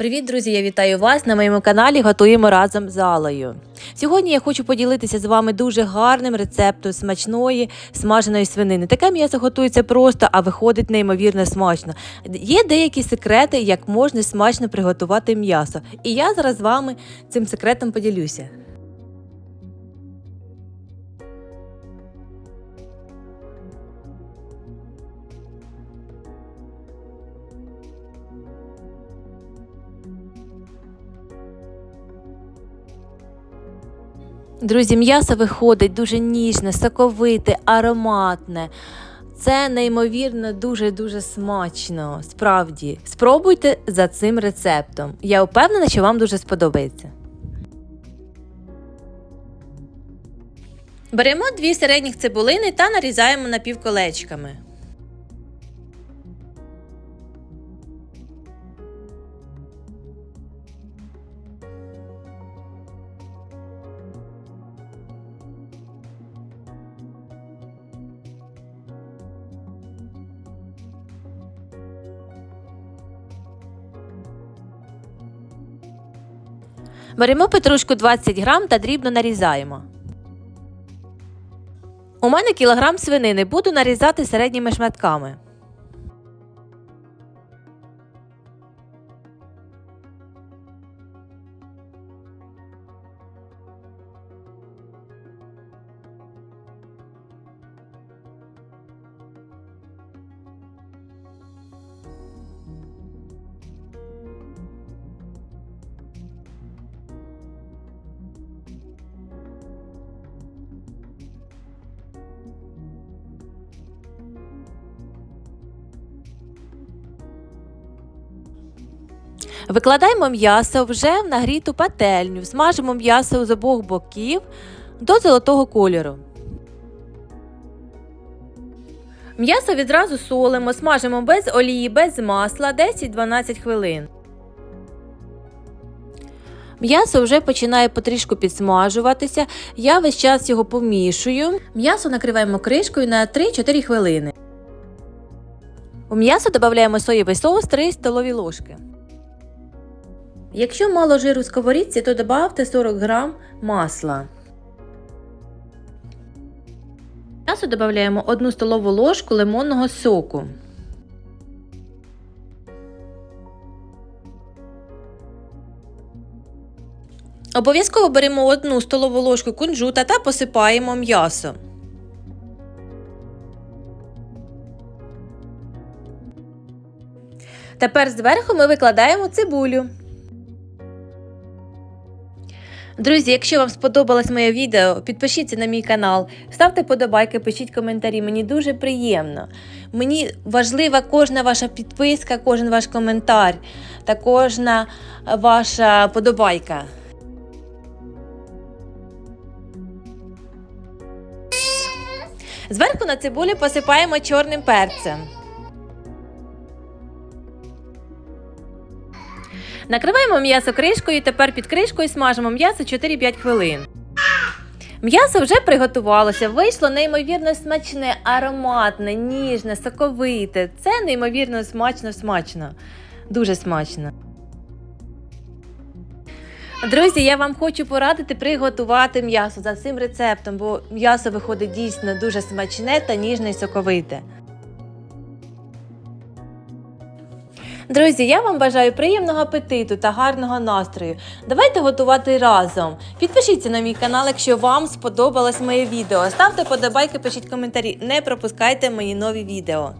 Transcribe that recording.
Привіт, друзі! Я вітаю вас на моєму каналі. Готуємо разом з Алою. Сьогодні я хочу поділитися з вами дуже гарним рецептом смачної смаженої свинини. Таке м'ясо готується просто, а виходить неймовірно смачно. Є деякі секрети, як можна смачно приготувати м'ясо. І я зараз з вами цим секретом поділюся. Друзі, м'ясо виходить дуже ніжне, соковите, ароматне. Це неймовірно дуже-дуже смачно. Справді, спробуйте за цим рецептом. Я впевнена, що вам дуже сподобається. Беремо дві середніх цибулини та нарізаємо напівколечками. Беремо петрушку 20 грам та дрібно нарізаємо. У мене кілограм свинини буду нарізати середніми шматками. Викладаємо м'ясо вже в нагріту пательню, смажимо м'ясо з обох боків до золотого кольору. М'ясо відразу солимо, смажимо без олії, без масла 10-12 хвилин. М'ясо вже починає потрішку підсмажуватися. Я весь час його помішую. М'ясо накриваємо кришкою на 3-4 хвилини. У м'ясо додаємо соєвий соус 3 столові ложки. Якщо мало жиру в сковорідці, то додавте 40 грам масла. М'ясо додаємо 1 столову ложку лимонного соку. Обов'язково беремо 1 столову ложку кунжута та посипаємо м'ясо. Тепер зверху ми викладаємо цибулю. Друзі, якщо вам сподобалось моє відео, підпишіться на мій канал, ставте подобайки, пишіть коментарі. Мені дуже приємно. Мені важлива кожна ваша підписка, кожен ваш коментар та кожна ваша подобайка. Зверху на цибулю посипаємо чорним перцем. Накриваємо м'ясо кришкою тепер під кришкою смажимо м'ясо 4-5 хвилин. М'ясо вже приготувалося, вийшло неймовірно смачне, ароматне, ніжне, соковите. Це неймовірно смачно смачно. Дуже смачно. Друзі, я вам хочу порадити приготувати м'ясо за цим рецептом, бо м'ясо виходить дійсно дуже смачне та ніжне і соковите. Друзі, я вам бажаю приємного апетиту та гарного настрою. Давайте готувати разом. Підпишіться на мій канал, якщо вам сподобалось моє відео. Ставте подобайки, пишіть коментарі. Не пропускайте мої нові відео.